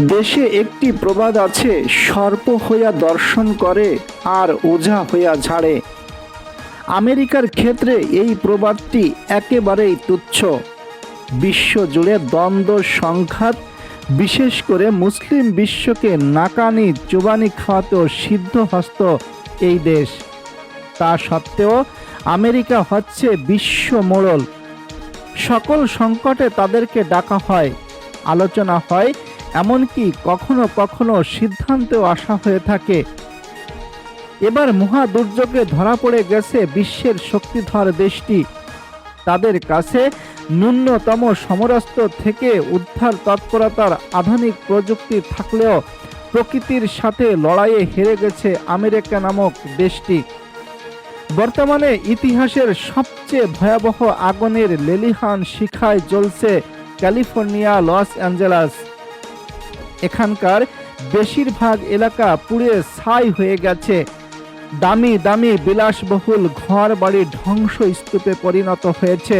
দেশে একটি প্রবাদ আছে, সর্প হইয়া দর্শন করে আর ওঝা হইয়া ঝাড়ে। আমেরিকার ক্ষেত্রে এই প্রবাদটি একেবারেই তুচ্ছ। বিশ্বজুড়ে দ্বন্দ্ব সংঘাত, বিশেষ করে মুসলিম বিশ্বকে নাকানি, চুবানি খাওয়াতেও সিদ্ধহস্ত এই দেশ। তা সত্ত্বেও আমেরিকা হচ্ছে বিশ্ব মোড়ল। সকল সংকটে তাদেরকে ডাকা হয়। আলোচনা হয় এমনকি কখনো কখনো সিদ্ধান্তেও আসা হয়ে থাকে। এবার মহা দুর্যোগে ধরা পড়ে গেছে বিশ্বের শক্তিধর দেশটি। তাদের কাছে ন্যূনতম সমরাস্ত্র থেকে উদ্ধার তৎপরতার আধুনিক প্রযুক্তি থাকলেও প্রকৃতির সাথে লড়াইয়ে হেরে গেছে আমেরিকা নামক দেশটি। বর্তমানে ইতিহাসের সবচেয়ে ভয়াবহ আগুনের লেলিহান শিখায় জ্বলছে ক্যালিফোর্নিয়া, লস অ্যাঞ্জেলাস। এখানকার বেশিরভাগ এলাকা পুড়ে ছাই হয়ে গেছে। দামি দামি বিলাসবহুল ঘর বাড়ি ধ্বংস স্তূপে পরিণত হয়েছে।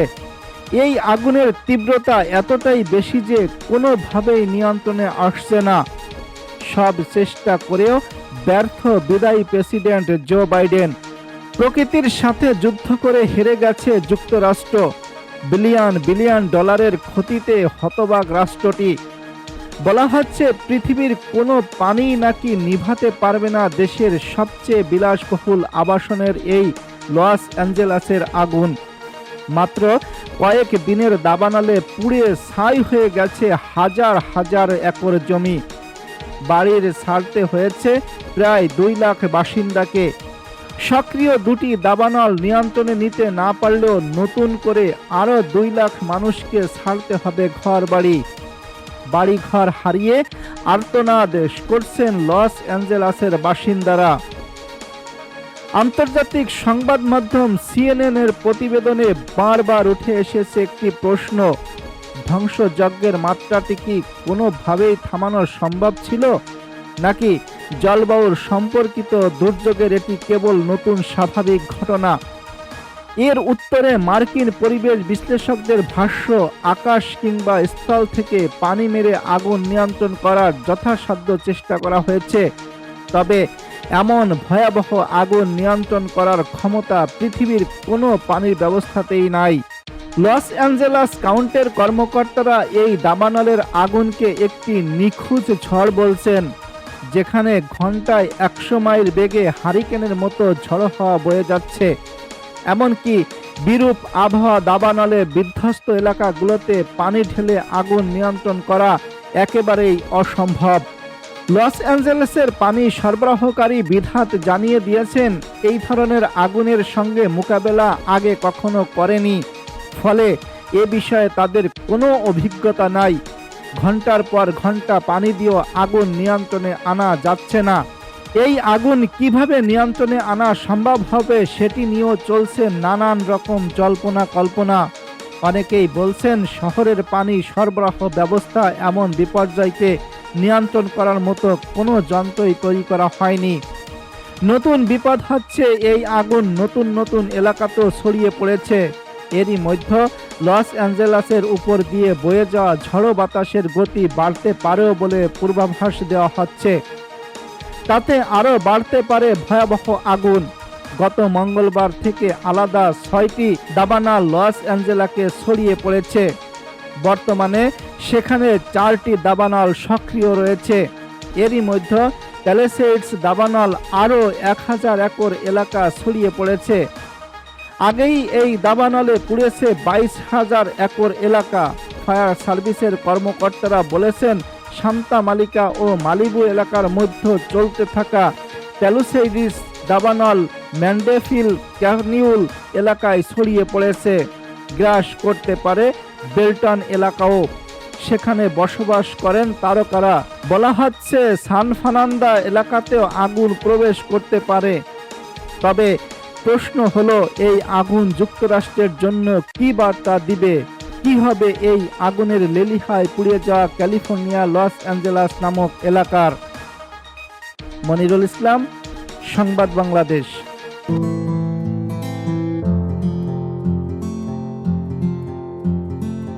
এই আগুনের তীব্রতা এতটাই বেশি যে কোনোভাবেই নিয়ন্ত্রণে আসছে না। সব চেষ্টা করেও ব্যর্থ বিদায়ী প্রেসিডেন্ট জো বাইডেন। প্রকৃতির সাথে যুদ্ধ করে হেরে গেছে যুক্তরাষ্ট্র। বিলিয়ন বিলিয়ন ডলারের ক্ষতিতে হতবাক রাষ্ট্রটি। বলা হচ্ছে, পৃথিবীর কোনো পানি নাকি নিভাতে পারবে না দেশের সবচেয়ে বিলাসবহুল আবাসনের এই লস অ্যাঞ্জেলাসের আগুন। মাত্র কয়েক দিনের দাবানালে পুড়ে ছাই হয়ে গেছে হাজার হাজার একর জমি। বাড়ির ছাড়তে হয়েছে প্রায় দুই লাখ বাসিন্দাকে। সক্রিয় দুটি দাবানল নিয়ন্ত্রণে নিতে না পারলেও নতুন করে আরও দুই লাখ মানুষকে ছাড়তে হবে ঘর বাড়ি বাড়িঘর হারিয়ে আর্তনাদ করছেন লস অ্যাঞ্জেলাসের বাসিন্দারা। আন্তর্জাতিক সংবাদ মাধ্যম সিএনএন এর প্রতিবেদনে বারবার উঠে এসেছে একটি প্রশ্ন, ধ্বংসযজ্ঞের মাত্রাটি কি কোনোভাবেই থামানো সম্ভব ছিল? নাকি জলবায়ুর সম্পর্কিত দুর্যোগের এটি কেবল নতুন স্বাভাবিক ঘটনা? এর উত্তরে মার্কিন পরিবেশ বিশ্লেষকদের ভাষ্য, আকাশ কিংবা স্থল থেকে পানি মেরে আগুন নিয়ন্ত্রণ করার যথাসাধ্য চেষ্টা করা হয়েছে। তবে এমন ভয়াবহ আগুন নিয়ন্ত্রণ করার ক্ষমতা পৃথিবীর কোনো পানির ব্যবস্থাতেই নাই। লস অ্যাঞ্জেলাস কাউন্টের কর্মকর্তারা এই দাবানলের আগুনকে একটি নিখুঁত ঝড় বলছেন, যেখানে ঘন্টায় একশো মাইল বেগে হারিকেনের মতো ঝড়ো হওয়া বয়ে যাচ্ছে। এমনকি বিরূপ আবহাওয়া দাবানলে বিধ্বস্ত এলাকাগুলোতে পানি ঢেলে আগুন নিয়ন্ত্রণ করা একেবারেই অসম্ভব। লস অ্যাঞ্জেলেসের পানি সরবরাহকারী বিধাত জানিয়ে দিয়েছেন, এই ধরনের আগুনের সঙ্গে মোকাবেলা আগে কখনো করেনি। ফলে এ বিষয়ে তাদের কোনো অভিজ্ঞতা নাই। ঘণ্টার পর ঘণ্টা পানি দিয়েও আগুন নিয়ন্ত্রণে আনা যাচ্ছে না। এই আগুন কীভাবে নিয়ন্ত্রণে আনা সম্ভব হবে সেটি নিয়েও চলছে নানান রকম জল্পনা কল্পনা। অনেকেই বলছেন শহরের পানি সরবরাহ ব্যবস্থা এমন বিপর্যয়কে নিয়ন্ত্রণ করার মতো কোনো যন্ত্রই তৈরি করা হয়নি। নতুন বিপদ হচ্ছে এই আগুন নতুন নতুন এলাকাতেও ছড়িয়ে পড়েছে। এরই মধ্যে লস অ্যাঞ্জেলাসের উপর দিয়ে বয়ে যাওয়া ঝড়ো বাতাসের গতি বাড়তে পারেও বলে পূর্বাভাস দেওয়া হচ্ছে। তাতে আরও বাড়তে পারে ভয়াবহ আগুন। গত মঙ্গলবার থেকে আলাদা ছয়টি দাবানা লস অ্যাঞ্জেলাকে ছড়িয়ে পড়েছে। বর্তমানে সেখানে চারটি দাবানল সক্রিয় রয়েছে। এরই মধ্যে প্যালেসেইডস দাবানল আরও এক হাজার একর এলাকা ছড়িয়ে পড়েছে। আগেই এই দাবানলে পুড়েছে বাইশ হাজার একর এলাকা, ফায়ার সার্ভিসের কর্মকর্তারা বলেছেন শান্তা মালিকা ও মালিবু এলাকার মধ্যে চলতে থাকা প্যালুসেইডিস দাবানল, ম্যান্ডেফিল, ক্যানিউল এলাকায় ছড়িয়ে পড়েছে। গ্রাস করতে পারে বেলটন এলাকাও। সেখানে বসবাস করেন তারকারা। বলা হচ্ছে সান ফানান্দা এলাকাতেও আগুন প্রবেশ করতে পারে। তবে প্রশ্ন হলো, এই আগুন যুক্তরাষ্ট্রের জন্য কি বার্তা দিবে? কি হবে এই আগুনের লেলিহায় পুড়িয়ে যাওয়া ক্যালিফোর্নিয়া, লস অ্যাঞ্জেলাস নামক এলাকার? মনিরুল ইসলাম, সংবাদ বাংলাদেশ।